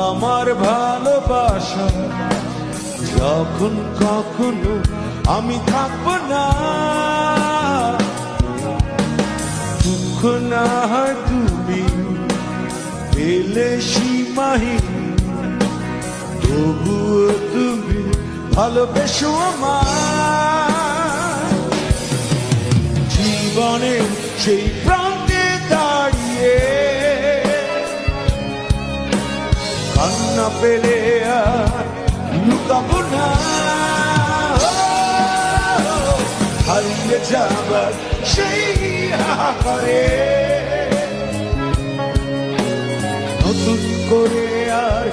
আমার ভালোবাসা। যখন কখনো আমি থাকব না, দুঃখ না হয় তুমি পেলে সীমাহীন। তবুও তুমি ভালোবেসো আমার জীবনের সেই প্রান্তে কান্না পেলে আর লুকাবো না হারিয়ে যাবার সেই হাহাকারে নতুন করে আর